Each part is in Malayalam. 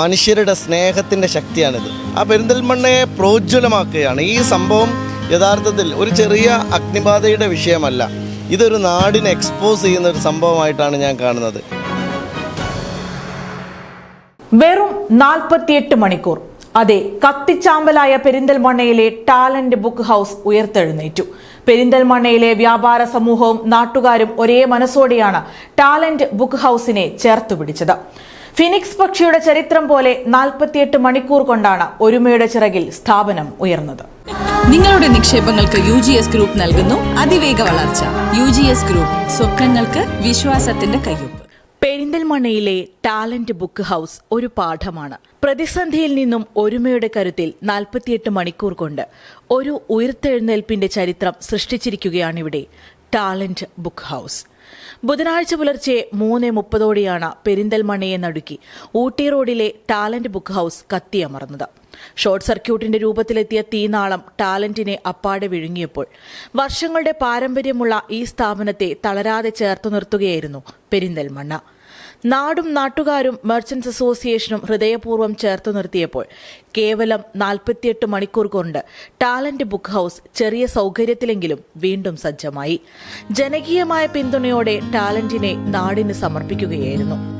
മനുഷ്യരുടെ സ്നേഹത്തിന്റെ ശക്തിയാണിത്. ആ പെരിന്തൽമണ്ണയെ പ്രോജ്വലമാക്കുകയാണ്. ഈ സംഭവം യഥാർത്ഥത്തിൽ ഒരു ചെറിയ അഗ്നിബാധയുടെ വിഷയമല്ല. ഇതൊരു നാടിനെ എക്സ്പോസ് ചെയ്യുന്ന ഒരു സംഭവമായിട്ടാണ് ഞാൻ കാണുന്നത്. വെറും നാൽപ്പത്തിയെട്ട് മണിക്കൂർ. അതെ കത്തിച്ചാമ്പലായ പെരിന്തൽമണ്ണയിലെ ടാലന്റ് ബുക്ക് ഹൗസ് ഉയർത്തെഴുന്നേറ്റു. പെരിന്തൽമണ്ണയിലെ വ്യാപാര സമൂഹവും നാട്ടുകാരും ഒരേ മനസ്സോടെയാണ് ടാലന്റ് ബുക്ക് ഹൗസിനെ ചേർത്തു പിടിച്ചത്. ഫിനിക്സ് പക്ഷിയുടെ ചരിത്രം പോലെ നാൽപ്പത്തിയെട്ട് മണിക്കൂർ കൊണ്ടാണ് ഒരുമയുടെ ചിറകിൽ സ്ഥാപനം ഉയർന്നത്. നിങ്ങളുടെ നിക്ഷേപങ്ങൾക്ക് യു ജി എസ് ഗ്രൂപ്പ് നൽകുന്നു അതിവേഗ വളർച്ച. യു ജി എസ് ഗ്രൂപ്പ് സ്വപ്നങ്ങൾക്ക് വിശ്വാസത്തിന്റെ കയ്യൊപ്പ്. പെരിന്തൽമണ്ണയിലെ ടാലന്റ് ബുക്ക് ഹൗസ് ഒരു പാഠമാണ്. പ്രതിസന്ധിയിൽ നിന്നും ഒരുമയുടെ കരുത്തിൽ നാൽപ്പത്തിയെട്ട് മണിക്കൂർ കൊണ്ട് ഒരു ഉയർത്തെഴുന്നേൽപ്പിന്റെ ചരിത്രം സൃഷ്ടിച്ചിരിക്കുകയാണിവിടെ. Talent book house. ബുധനാഴ്ച പുലർച്ചെ മൂന്ന് മുപ്പതോടെയാണ് പെരിന്തൽമണ്ണയെ നടുക്കി ഊട്ടി റോഡിലെ ടാലന്റ് ബുക്ക് ഹൗസ് കത്തിയമർന്നത്. ഷോർട്ട് സർക്യൂട്ടിന്റെ രൂപത്തിലെത്തിയ തീനാളം ടാലന്റിനെ അപ്പാടെ വിഴുങ്ങിയപ്പോൾ വർഷങ്ങളുടെ പാരമ്പര്യമുള്ള ഈ സ്ഥാപനത്തെ തളരാതെ ചേർത്തു നിർത്തുകയായിരുന്നു പെരിന്തൽമണ്ണ. നാടും നാട്ടുകാരും മെർച്ചൻസ് അസോസിയേഷനും ഹൃദയപൂർവം ചേർത്ത് നിർത്തിയപ്പോൾ കേവലം നാൽപ്പത്തിയെട്ട് മണിക്കൂർ കൊണ്ട് ടാലന്റ് ബുക്ക് ഹൗസ് ചെറിയ സൗകര്യത്തിലെങ്കിലും വീണ്ടും സജ്ജമായി. ജനകീയമായ പിന്തുണയോടെ ടാലന്റിനെ നാടിന് സമർപ്പിക്കുകയായിരുന്നു.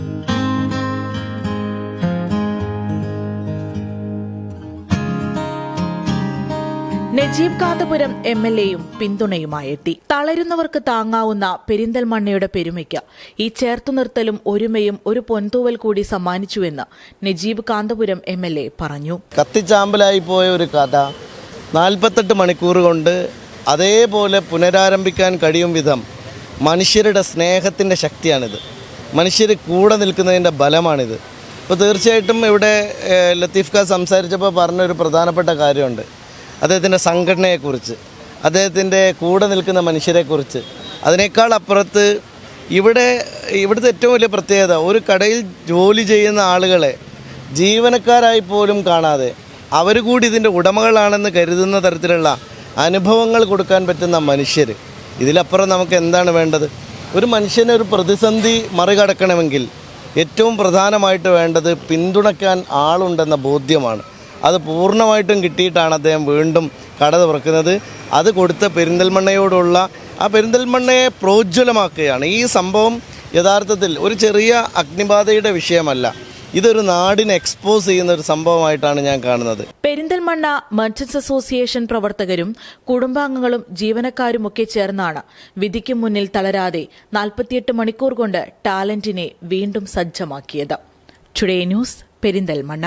നജീബ് കാന്തപുരം എം എൽ എയും പിന്തുണയുമായി എത്തി. തളരുന്നവർക്ക് താങ്ങാവുന്ന പെരിന്തൽമണ്ണയുടെ പെരുമയ്ക്ക് ഈ ചേർത്തു നിർത്തലും ഒരുമയും ഒരു പൊൻതൂവൽ കൂടി സമ്മാനിച്ചുവെന്ന് Najeeb Kanthapuram M L A പറഞ്ഞു. കത്തിച്ചാമ്പലായി പോയ ഒരു കഥ നാൽപ്പത്തെട്ട് മണിക്കൂർ കൊണ്ട് അതേപോലെ പുനരാരംഭിക്കാൻ കഴിയും വിധം മനുഷ്യരുടെ സ്നേഹത്തിന്റെ ശക്തിയാണിത്. മനുഷ്യർ കൂടെ നിൽക്കുന്നതിന്റെ ബലമാണിത്. ഇപ്പോൾ തീർച്ചയായിട്ടും ഇവിടെ ലത്തീഫ് ഖാൻ സംസാരിച്ചപ്പോൾ പറഞ്ഞൊരു പ്രധാനപ്പെട്ട കാര്യമുണ്ട്. അദ്ദേഹത്തിന്റെ സംഘടനയെക്കുറിച്ച് അദ്ദേഹത്തിന്റെ കൂടെ നിൽക്കുന്ന മനുഷ്യരെക്കുറിച്ച്. അതിനേക്കാൾ അപ്പുറത്ത് ഇവിടെ ഇവിടുത്തെ ഏറ്റവും വലിയ പ്രത്യേകത ഒരു കടയിൽ ജോലി ചെയ്യുന്ന ആളുകളെ ജീവനക്കാരായി പോലും കാണാതെ അവർ കൂടി ഇതിന്റെ ഉടമകളാണെന്ന് കരുതുന്ന തരത്തിലുള്ള അനുഭവങ്ങൾ കൊടുക്കാൻ പറ്റുന്ന മനുഷ്യർ ഇതിലപ്പുറം നമുക്ക് എന്താണ് വേണ്ടത്? ഒരു മനുഷ്യനെ ഒരു പ്രതിസന്ധി മറികടക്കണമെങ്കിൽ ഏറ്റവും പ്രധാനമായിട്ട് വേണ്ടത് പിന്തുണയ്ക്കാൻ ആളുണ്ടെന്ന ബോധ്യമാണ്. അത് പൂർണമായിട്ടും കിട്ടിയിട്ടാണ് അദ്ദേഹം വീണ്ടും കട തുറക്കുന്നത്. അത് കൊടുത്ത പെരിന്തൽമണ്ണയോടുള്ള ആ പെരിന്തൽമണ്ണയെ പ്രോജ്വലമാക്കുകയാണ്. ഈ സംഭവം യഥാർത്ഥത്തിൽ ഒരു ചെറിയ അഗ്നിബാധയുടെ വിഷയമല്ല. ഇതൊരു നാടിനെ എക്സ്പോസ് ചെയ്യുന്ന ഒരു സംഭവമായിട്ടാണ് ഞാൻ കാണുന്നത്. പെരിന്തൽമണ്ണ മർച്ചൻസ് അസോസിയേഷൻ പ്രവർത്തകരും കുടുംബാംഗങ്ങളും ജീവനക്കാരുമൊക്കെ ചേർന്നാണ് വിധിക്ക് മുന്നിൽ തളരാതെ നാൽപ്പത്തിയെട്ട് മണിക്കൂർ കൊണ്ട് ടാലന്റിനെ വീണ്ടും സജ്ജമാക്കിയത്. Today news Perinthalmanna.